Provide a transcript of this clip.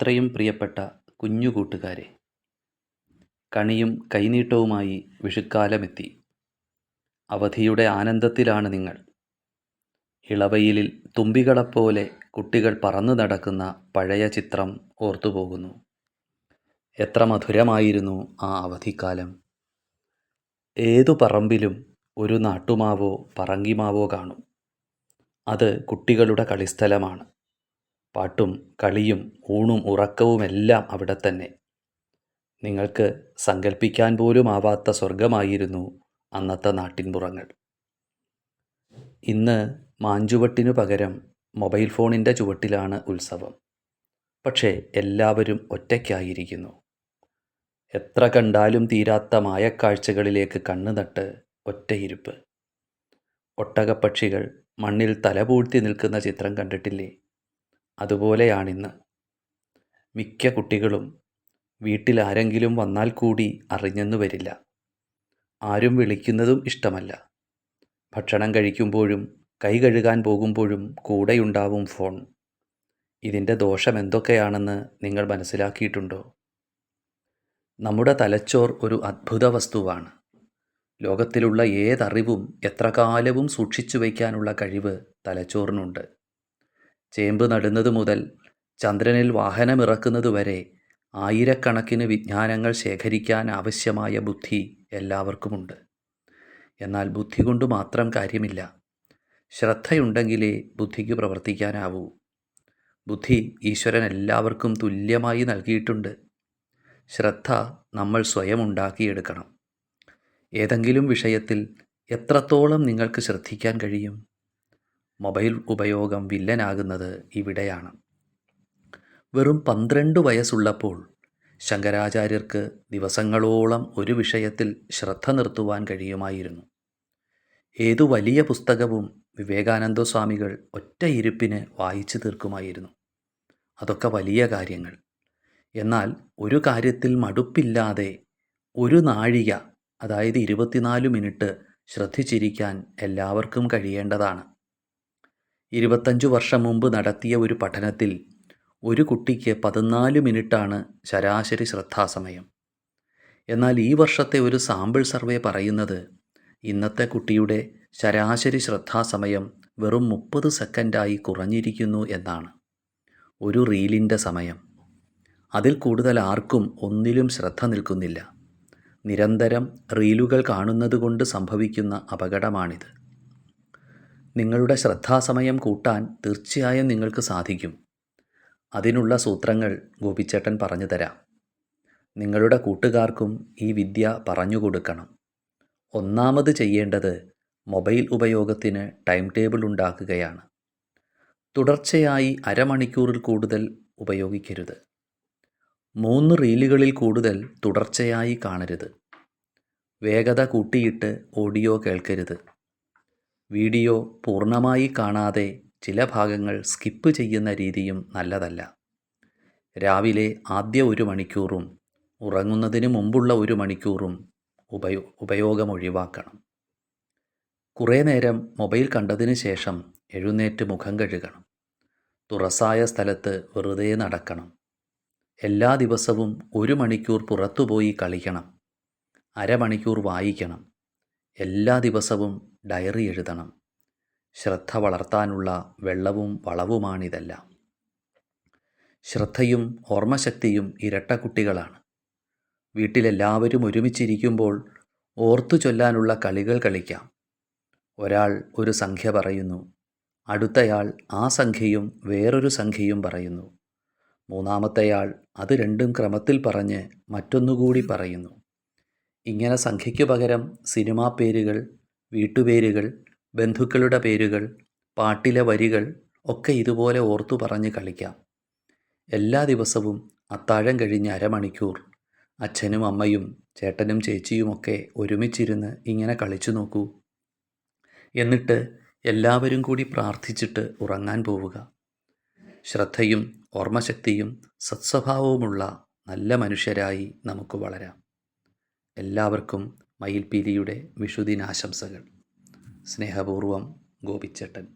എത്രയും പ്രിയപ്പെട്ട കുഞ്ഞു കൂട്ടുകാരെ കണിയും കൈനീട്ടവുമായി വിഷുക്കാലമെത്തി. അവധിയുടെ ആനന്ദത്തിലാണ് നിങ്ങൾ. ഇളവയിലിൽ തുമ്പികളെപ്പോലെ കുട്ടികൾ പറന്നു നടക്കുന്ന പഴയ ചിത്രം ഓർത്തുപോകുന്നു. എത്ര മധുരമായിരുന്നു ആ അവധിക്കാലം. ഏതു പറമ്പിലും ഒരു നാട്ടുമാവോ പറങ്കിമാവോ കാണും. അത് കുട്ടികളുടെ കളിസ്ഥലമാണ്. പാട്ടും കളിയും ഊണും ഉറക്കവുമെല്ലാം അവിടെ തന്നെ നിങ്ങൾക്ക് സങ്കല്പിക്കാൻ പോലുമാവാത്ത സ്വർഗമായിരുന്നു അന്നത്തെ നാട്ടിൻപുറങ്ങൾ. ഇന്ന് മാഞ്ചുവട്ടിനു പകരം മൊബൈൽ ഫോണിന്റെ ചുവട്ടിലാണ് ഉത്സവം. പക്ഷേ എല്ലാവരും ഒറ്റയ്ക്കായിരിക്കുന്നു. എത്ര കണ്ടാലും തീരാത്ത മായക്കാഴ്ചകളിലേക്ക് കണ്ണു നട്ട് ഒറ്റയിരുപ്പ്. ഒട്ടകപ്പക്ഷികൾ മണ്ണിൽ തലപൂഴ്ത്തി നിൽക്കുന്ന ചിത്രം കണ്ടിട്ടില്ലേ? അതുപോലെയാണിന്ന്. മിക്ക കുട്ടികളും വീട്ടിൽ ആരെങ്കിലും വന്നാൽ കൂടി അറിഞ്ഞെന്നു വരില്ല. ആരും വിളിക്കുന്നതും ഇഷ്ടമല്ല. ഭക്ഷണം കഴിക്കുമ്പോഴും കൈ കഴുകാൻ പോകുമ്പോഴും കൂടെയുണ്ടാവും ഫോൺ. ഇതിന്റെ ദോഷം എന്തൊക്കെയാണെന്ന് നിങ്ങൾ മനസ്സിലാക്കിയിട്ടുണ്ടോ? നമ്മുടെ തലച്ചോർ ഒരു അത്ഭുത വസ്തുവാണ്. ലോകത്തിലുള്ള ഏതറിവും എത്ര കാലവും സൂക്ഷിച്ചു വയ്ക്കാനുള്ള കഴിവ് തലച്ചോറിനുണ്ട്. ചേമ്പ് നടുന്നത് മുതൽ ചന്ദ്രനിൽ വാഹനമിറക്കുന്നതുവരെ ആയിരക്കണക്കിന് വിജ്ഞാനങ്ങൾ ശേഖരിക്കാൻ ആവശ്യമായ ബുദ്ധി എല്ലാവർക്കുമുണ്ട്. എന്നാൽ ബുദ്ധി കൊണ്ട് മാത്രം കാര്യമില്ല. ശ്രദ്ധയുണ്ടെങ്കിലേ ബുദ്ധിക്ക് പ്രവർത്തിക്കാനാവൂ. ബുദ്ധി ഈശ്വരൻ എല്ലാവർക്കും തുല്യമായി നൽകിയിട്ടുണ്ട്. ശ്രദ്ധ നമ്മൾ സ്വയം ഉണ്ടാക്കിയെടുക്കണം. ഏതെങ്കിലും വിഷയത്തിൽ എത്രത്തോളം നിങ്ങൾക്ക് ശ്രദ്ധിക്കാൻ കഴിയും? മൊബൈൽ ഉപയോഗം വില്ലനാകുന്നത് ഇവിടെയാണ്. വെറും പന്ത്രണ്ട് വയസ്സുള്ളപ്പോൾ ശങ്കരാചാര്യർക്ക് ദിവസങ്ങളോളം ഒരു വിഷയത്തിൽ ശ്രദ്ധ നിർത്തുവാൻ കഴിയുമായിരുന്നു. ഏതു വലിയ പുസ്തകവും വിവേകാനന്ദ സ്വാമികൾ ഒറ്റ ഇരുപ്പിന് വായിച്ചു തീർക്കുമായിരുന്നു. അതൊക്കെ വലിയ കാര്യങ്ങൾ. എന്നാൽ ഒരു കാര്യത്തിൽ മടുപ്പില്ലാതെ ഒരു നാഴിക അതായത് ഇരുപത്തിനാല് മിനിറ്റ് ശ്രദ്ധിച്ചിരിക്കാൻ എല്ലാവർക്കും കഴിയേണ്ടതാണ്. ഇരുപത്തഞ്ചു വർഷം മുമ്പ് നടത്തിയ ഒരു പഠനത്തിൽ ഒരു കുട്ടിക്ക് പതിനാല് മിനിറ്റാണ് ശരാശരി ശ്രദ്ധാസമയം. എന്നാൽ ഈ വർഷത്തെ ഒരു സാമ്പിൾ സർവേ പറയുന്നത് ഇന്നത്തെ കുട്ടിയുടെ ശരാശരി ശ്രദ്ധാസമയം വെറും മുപ്പത് സെക്കൻഡായി കുറഞ്ഞിരിക്കുന്നു എന്നാണ്. ഒരു റീലിന്റെ സമയം. അതിൽ കൂടുതൽ ആർക്കും ഒന്നിലും ശ്രദ്ധ നിൽക്കുന്നില്ല. നിരന്തരം റീലുകൾ കാണുന്നതുകൊണ്ട് സംഭവിക്കുന്ന അപകടമാണിത്. നിങ്ങളുടെ ശ്രദ്ധാസമയം കൂട്ടാൻ തീർച്ചയായും നിങ്ങൾക്ക് സാധിക്കും. അതിനുള്ള സൂത്രങ്ങൾ ഗോപിച്ചേട്ടൻ പറഞ്ഞു തരാം. നിങ്ങളുടെ കൂട്ടുകാർക്കും ഈ വിദ്യ പറഞ്ഞു കൊടുക്കണം. ഒന്നാമത് ചെയ്യേണ്ടത് മൊബൈൽ ഉപയോഗത്തിന് ടൈം ടേബിൾ ഉണ്ടാക്കുകയാണ്. തുടർച്ചയായി അരമണിക്കൂറിൽ കൂടുതൽ ഉപയോഗിക്കരുത്. മൂന്ന് റീലുകളിൽ കൂടുതൽ തുടർച്ചയായി കാണരുത്. വേഗത കൂട്ടിയിട്ട് ഓഡിയോ കേൾക്കരുത്. വീഡിയോ പൂർണമായി കാണാതെ ചില ഭാഗങ്ങൾ സ്കിപ്പ് ചെയ്യുന്ന രീതിയും നല്ലതല്ല. രാവിലെ ആദ്യ ഒരു മണിക്കൂറും ഉറങ്ങുന്നതിന് മുമ്പുള്ള ഒരു മണിക്കൂറും ഉപയോ ഉപയോഗം ഒഴിവാക്കണം കുറേ നേരം മൊബൈൽ കണ്ടതിന് ശേഷം എഴുന്നേറ്റ് മുഖം കഴുകണം. തുറസായ സ്ഥലത്ത് വെറുതെ നടക്കണം. എല്ലാ ദിവസവും ഒരു മണിക്കൂർ പുറത്തുപോയി കളിക്കണം. അരമണിക്കൂർ വായിക്കണം. എല്ലാ ദിവസവും ഡയറി എഴുതണം. ശ്രദ്ധ വളർത്താനുള്ള വെള്ളവും വളവുമാണിതെല്ലാം. ശ്രദ്ധയും ഓർമ്മശക്തിയും ഇരട്ട കുട്ടികളാണ്. വീട്ടിലെല്ലാവരും ഒരുമിച്ചിരിക്കുമ്പോൾ ഓർത്തു ചൊല്ലാനുള്ള കളികൾ കളിക്കാം. ഒരാൾ ഒരു സംഖ്യ പറയുന്നു. അടുത്തയാൾ ആ സംഖ്യയും വേറൊരു സംഖ്യയും പറയുന്നു. മൂന്നാമത്തെയാൾ അത് രണ്ടും ക്രമത്തിൽ പറഞ്ഞ് മറ്റൊന്നുകൂടി പറയുന്നു. ഇങ്ങനെ സംഖ്യയ്ക്കു പകരം സിനിമാ പേരുകൾ വീട്ടുപേരുകൾ ബന്ധുക്കളുടെ പേരുകൾ പാട്ടിലെ വരികൾ ഒക്കെ ഇതുപോലെ ഓർത്തു പറഞ്ഞ് കളിക്കാം. എല്ലാ ദിവസവും അത്താഴം കഴിഞ്ഞ് അരമണിക്കൂർ അച്ഛനും അമ്മയും ചേട്ടനും ചേച്ചിയുമൊക്കെ ഒരുമിച്ചിരുന്ന് ഇങ്ങനെ കളിച്ചു നോക്കൂ. എന്നിട്ട് എല്ലാവരും കൂടി പ്രാർത്ഥിച്ചിട്ട് ഉറങ്ങാൻ പോവുക. ശ്രദ്ധയും ഓർമ്മശക്തിയും സത്സ്വഭാവവുമുള്ള നല്ല മനുഷ്യരായി നമുക്ക് വളരാം. എല്ലാവർക്കും മയിൽപീലിയുടെ വിഷുദിനാശംസകൾ. സ്നേഹപൂർവം ഗോപിച്ചേട്ടൻ.